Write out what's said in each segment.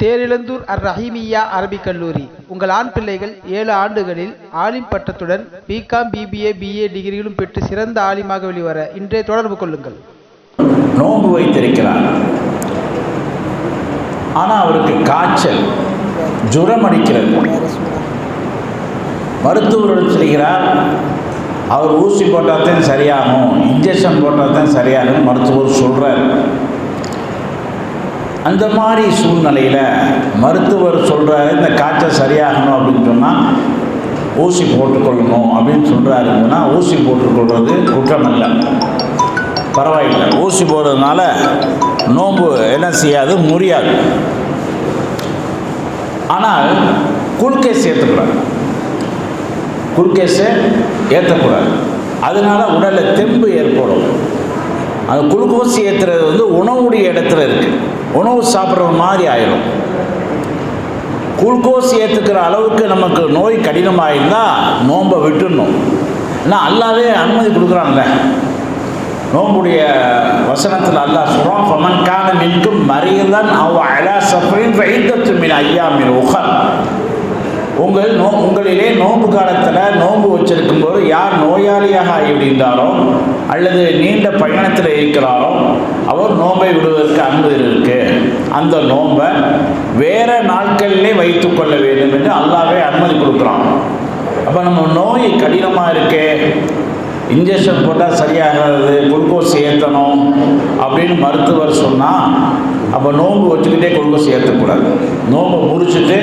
தேரிழந்தூர் அர் ரஹீமியா அரபிக் கல்லூரி. உங்கள் ஆண் பிள்ளைகள் ஏழு ஆண்டுகளில் ஆலிம் பட்டத்துடன் பிகாம் பிபிஏ பிஏ டிகிரிகளும் பெற்று சிறந்த ஆலிமாக வெளிவர இன்றே தொடர்பு கொள்ளுங்கள். நோன்பு வைத்திருக்கிறார். ஆனால் அவருக்கு காய்ச்சல் ஜுரம் அடிக்கிறது. மருத்துவர் சொல்கிறார். அவர் ஊசி போட்டால் தான் சரியாகும் இன்ஜெக்ஷன் போட்டால் தான் சரியாகும் மருத்துவர் சொல்கிறார் அந்த மாதிரி சூழ்நிலையில் மருத்துவர் சொல்கிறாரு இந்த காய்ச்சல் சரியாகணும் அப்படின்னு சொன்னால் ஊசி போட்டுக்கொள்ளணும் அப்படின்னு சொல்கிறாருன்னா ஊசி போட்டுக்கொள்வது குற்றமல்ல. பரவாயில்லை. ஊசி போடுறதுனால நோன்பு என்ன செய்யாது? முறியாது. ஆனால் குளுக்கேஸ் ஏற்றக்கூடாது குறுக்கேஸை ஏற்றக்கூடாது அதனால உடலில் தெம்பு ஏற்படும். அந்த குளுக்கோஸ் ஏற்றுறது வந்து உணவுடைய இடத்துல இருக்குது உணவு சாப்பிட்ற மாதிரி ஆயிடும் குளுக்கோஸ் ஏற்றுக்கிற அளவுக்கு நமக்கு நோய் கடினமாக இருந்தால் நோன்பை விட்டுடணும். ஏன்னா அல்லாவே அனுமதி கொடுக்குறாங்க நோம்புடைய வசனத்தில் அல்லாஹ் சொல்கிறான் ஃபமன் கான மின்கும் மரியதான் அவ அலா சஃபரின் வைத்தத்து மீன் ஐயா மீன் உகர் உங்கள் நோ உங்களிலே நோன்பு காலத்தில் நோன்பு வச்சிருக்கும் போது யார் நோயாளியாக ஆகிவிடுகின்றாரோ அல்லது நீண்ட பயணத்தில் இருக்கிறாரோ அவர் நோன்பை விடுவதற்கு அனுமதி இருக்கு. அந்த நோன்பை வேற நாட்களிலே வைத்து கொள்ள வேண்டும் என்று அல்லாவே அனுமதி கொடுக்குறான். அப்போ நம்ம நோய் கடினமாக இருக்கே இன்ஜெக்ஷன் போட்டால் சரியாகிறது குளுக்கோஸ் ஏற்றணும் அப்படின்னு மருத்துவர் சொன்னால் அப்போ நோன்பு வச்சுக்கிட்டே குளுக்கோஸ் ஏற்றக்கூடாது. நோன்பை முடிச்சுட்டு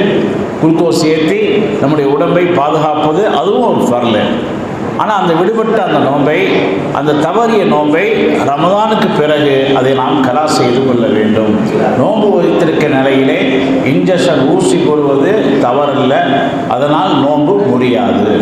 குளுக்கோஸ் ஏற்றி நம்முடைய உடம்பை பாதுகாப்பது அதுவும் ஒரு ஃபர்லு ஆனால் அந்த விடுபட்ட அந்த நோன்பை அந்த தவறிய நோன்பை ரமதானுக்கு பிறகு அதை நாம் கலா செய்து கொள்ள வேண்டும். நோன்பு வைத்திருக்க நிலையிலே இன்ஜெக்ஷன் ஊசி போடுவது தவறல்ல. அதனால் நோன்பு முடியாது.